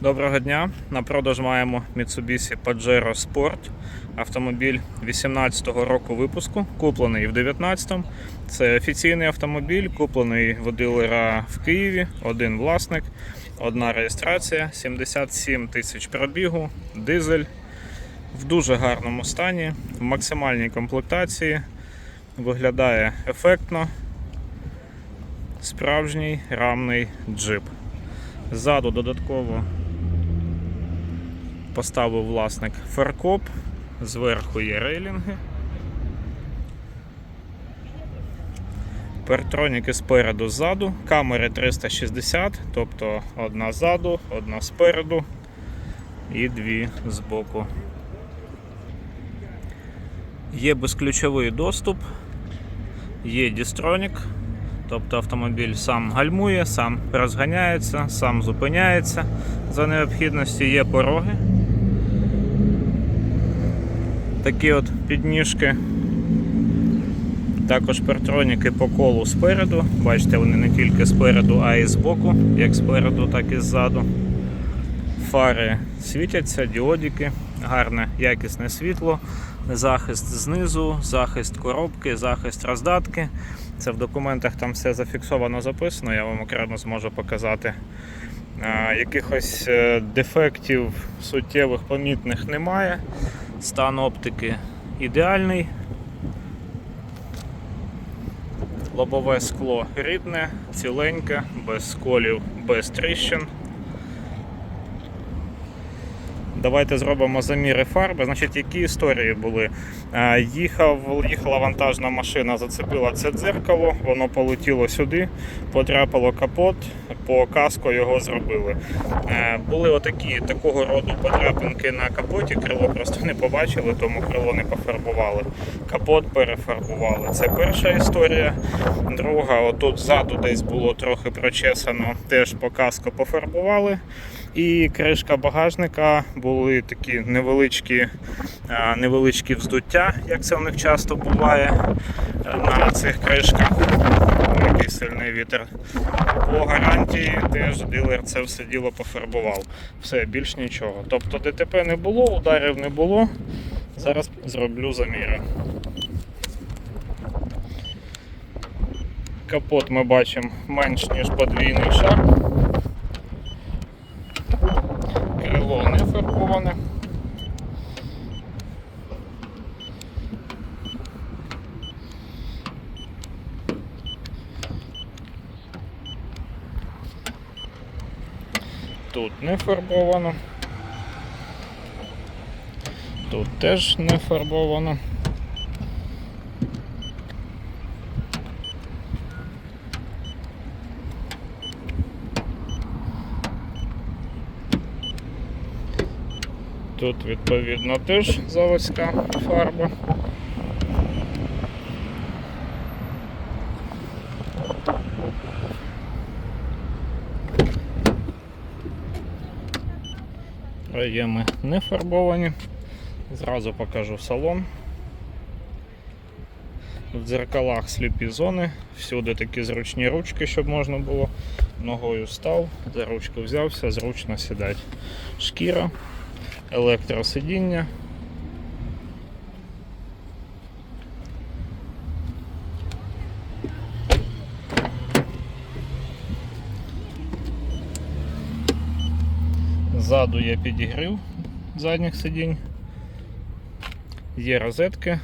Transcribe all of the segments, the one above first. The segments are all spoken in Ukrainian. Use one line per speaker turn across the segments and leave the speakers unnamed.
Доброго дня. На продаж маємо Mitsubishi Pajero Sport. Автомобіль 18-го року випуску, куплений в 19-му. Це офіційний автомобіль, куплений в дилера в Києві, один власник, одна реєстрація, 77 тисяч пробігу, дизель в дуже гарному стані, в максимальній комплектації. Виглядає ефектно. Справжній рамний джип. Ззаду додатково поставив власник фаркоп, зверху є рейлінги. Партроніки спереду ззаду, камери 360, тобто одна ззаду, одна спереду і дві збоку. Є безключовий доступ, є дістронік, тобто автомобіль сам гальмує, сам розганяється, сам зупиняється. За необхідності є пороги. Такі от підніжки. Також партроніки по колу спереду. Бачите, вони не тільки спереду, а й збоку, як спереду, так і ззаду. Фари світяться, діодики, гарне якісне світло, захист знизу, захист коробки, захист роздатки. Це в документах там все зафіксовано записано, я вам окремо зможу показати. Якихось е, дефектів суттєвих помітних немає. Стан оптики ідеальний. Лобове скло рідне, ціленьке, без сколів, без тріщин. Давайте зробимо заміри фарби. Значить, які історії були? Е, Їхав, їхала вантажна машина, зацепила це дзеркало, воно полетіло сюди, потрапило капот, по каско його зробили. Е, Були отакі такого роду подряпинки на капоті, крило просто не побачили, тому крило не пофарбували. Капот перефарбували. Це перша історія. Друга, отут ззаду десь було трохи прочесано, теж по каско пофарбували. І кришка багажника були такі невеличкі, невеличкі вздуття, як це у них часто буває е, на цих кришках. Який сильний вітер. По гарантії теж дилер це все діло пофарбував. Все, більш нічого. Тобто ДТП не було, ударів не було. Зараз зроблю заміри. Капот ми бачимо менш ніж подвійний шар. Крило не фарбоване. Тут не фарбовано. Тут теж не фарбовано. Тут відповідно теж заводська фарба. Проєми не фарбовані. Зразу покажу салон. В дзеркалах сліпі зони, всюди такі зручні ручки, щоб можна було ногою став, за ручку взявся, зручно сідати. Шкіра, електросидіння. Ззаду є підігрів задніх сидінь. Є розетки.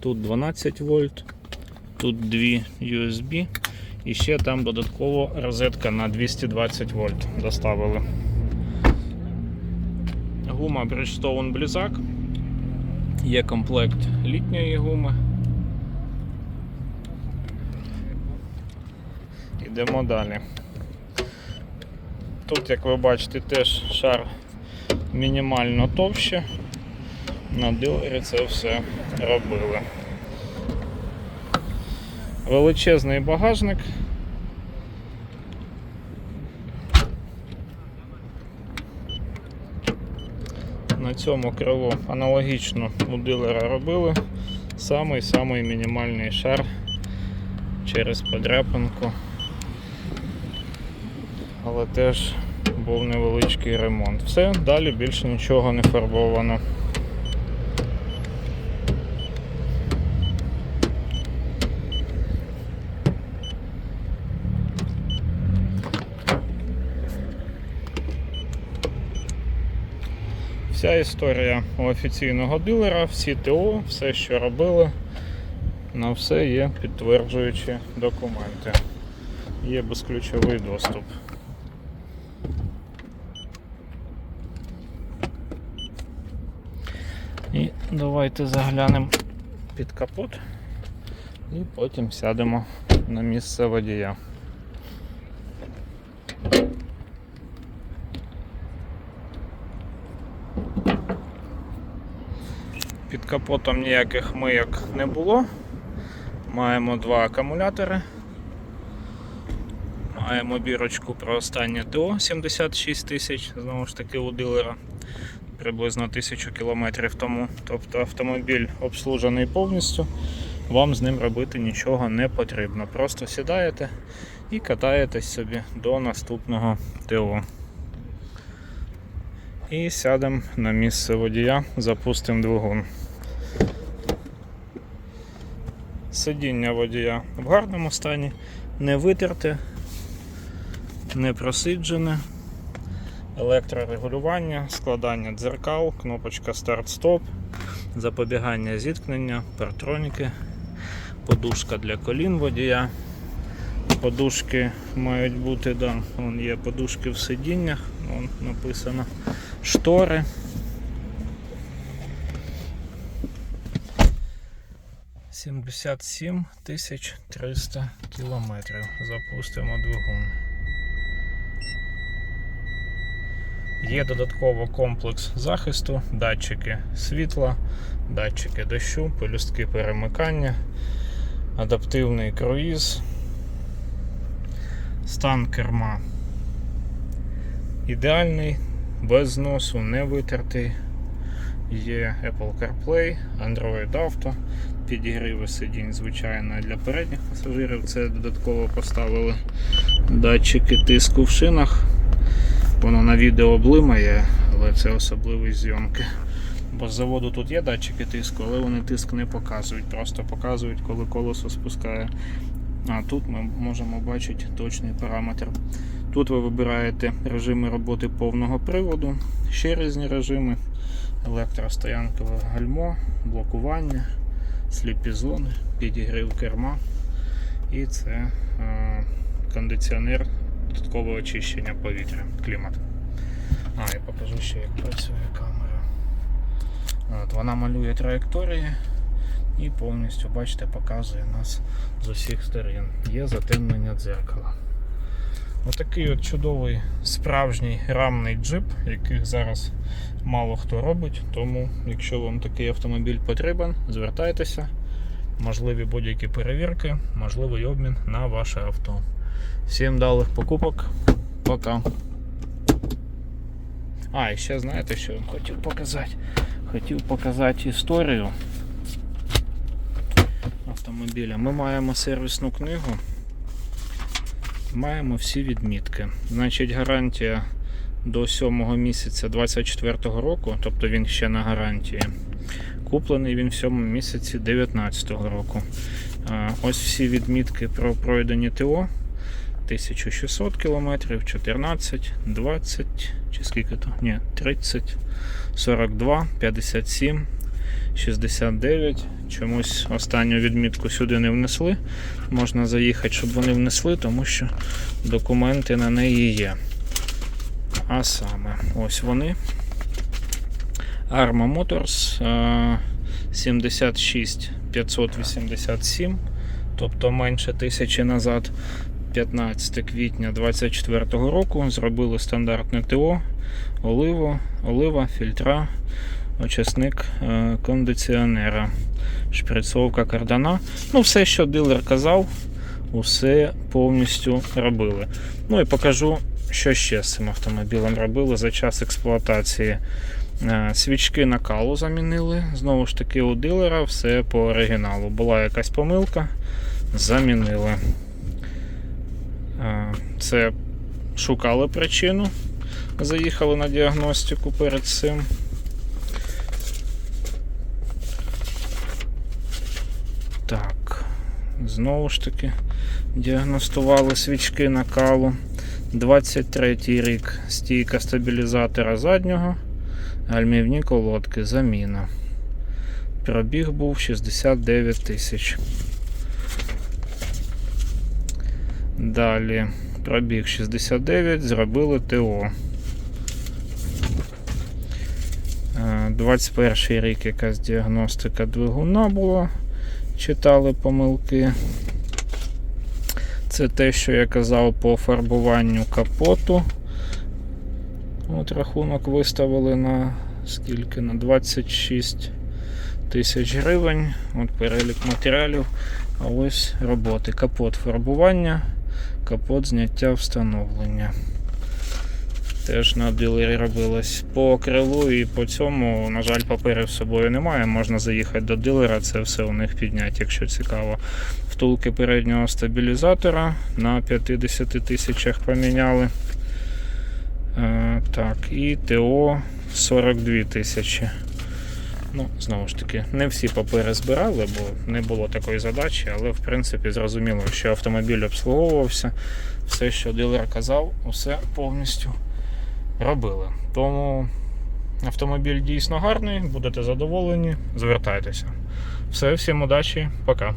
Тут 12 вольт, тут дві USB і ще там додатково розетка на 220 вольт доставили. Гума Bridgestone Blizzak. Є комплект літньої гуми. Йдемо далі. Тут, як ви бачите, теж шар мінімально товще. На дилері це все робили. Величезний багажник. На цьому крило аналогічно у дилера робили. Самий-самий мінімальний шар через подряпинку. Але теж був невеличкий ремонт. Все, далі більше нічого не фарбовано. Вся історія у офіційного дилера, всі ТО, все, що робили, на все є підтверджуючі документи. Є безключовий доступ. І давайте заглянемо під капот і потім сядемо на місце водія. Під капотом ніяких мийок не було. Маємо два акумулятори. Маємо бірочку про останнє ТО 76 тисяч, знову ж таки у дилера приблизно 1000 кілометрів тому. Тобто автомобіль обслужений повністю, вам з ним робити нічого не потрібно. Просто сідаєте і катаєтесь собі до наступного ТО. І сядемо на місце водія, запустимо двигун. Сидіння водія в гарному стані, не витерте, не просиджене, електрорегулювання, складання дзеркал, кнопочка старт-стоп, запобігання зіткнення, партроніки, подушка для колін водія. Подушки мають бути, да, є подушки в сидіннях, написано штори. Сімдесят сім тисяч триста кілометрів. Запустимо двигун. Є додатково комплекс захисту, датчики світла, датчики дощу, пелюстки перемикання, адаптивний круїз, стан керма ідеальний, без зносу, не витертий. Є Apple CarPlay, Android Auto, підігріви сидінь, звичайно, для передніх пасажирів. Це додатково поставили датчики тиску в шинах. Воно на відео блимає, але це особливість зйомки. Бо з заводу тут є датчики тиску, але вони тиск не показують, просто показують, коли колесо спускає. А тут ми можемо бачити точний параметр. Тут ви вибираєте режими роботи повного приводу, ще різні режими, електростоянкове гальмо, блокування, сліпі зони, підігрів керма і це е, кондиціонер додаткове очищення повітря, клімат. А, і покажу ще, як працює камера. От, вона малює траєкторії і повністю, бачите, показує нас з усіх сторін. Є затемнення дзеркала. Отакий от чудовий справжній рамний джип, яких зараз мало хто робить. Тому, якщо вам такий автомобіль потрібен, звертайтеся. Можливі будь-які перевірки, можливий обмін на ваше авто. Всім далих покупок. Пока. А, і ще знаєте, що я вам хотів показати? Хотів показати історію автомобіля. Ми маємо сервісну книгу. Маємо всі відмітки. Значить, гарантія до 7 місяця 24 року, тобто він ще на гарантії. Куплений він в 7 місяці 19 року. Ось всі відмітки про пройдені ТО. 1600 км, 14, 20, чи скільки то? Ні, 30, 42, 57, 69. Чомусь останню відмітку сюди не внесли. Можна заїхати, щоб вони внесли, тому що документи на неї є. А саме, ось вони. Arma Motors е, 76 587, тобто менше тисячі назад. 15 квітня 2024 року зробили стандартне ТО, оливо, олива, фільтра, очисник е, кондиціонера, шприцовка кардана. Ну, все, що дилер казав, усе повністю робили. Ну і покажу, що ще з цим автомобілем робили за час експлуатації. Е, Свічки накалу замінили. Знову ж таки, у дилера все по оригіналу. Була якась помилка, замінили. Е, Це шукали причину, Заїхали на діагностику перед цим. Так, знову ж таки, діагностували свічки накалу. 23 рік стійка стабілізатора заднього, гальмівні колодки, заміна. Пробіг був 69 тисяч. Далі пробіг 69, зробили ТО. Е, 21 рік якась діагностика двигуна була. Читали помилки. Це те, що я казав по фарбуванню капоту. От рахунок виставили на скільки? На 26 тисяч гривень. От перелік матеріалів. А ось роботи. Капот фарбування, капот зняття встановлення. Теж на дилері робилось по крилу і по цьому, на жаль, паперів з собою немає. Можна заїхати до дилера, це все у них підняти, якщо цікаво. Втулки переднього стабілізатора на 50 тисячах поміняли. Е, так, і ТО 42 тисячі. Ну, знову ж таки, не всі папери збирали, бо не було такої задачі, але в принципі зрозуміло, що автомобіль обслуговувався, все, що дилер казав, усе повністю робили. Тому автомобіль дійсно гарний, будете задоволені, звертайтеся. Все, всім удачі, пока.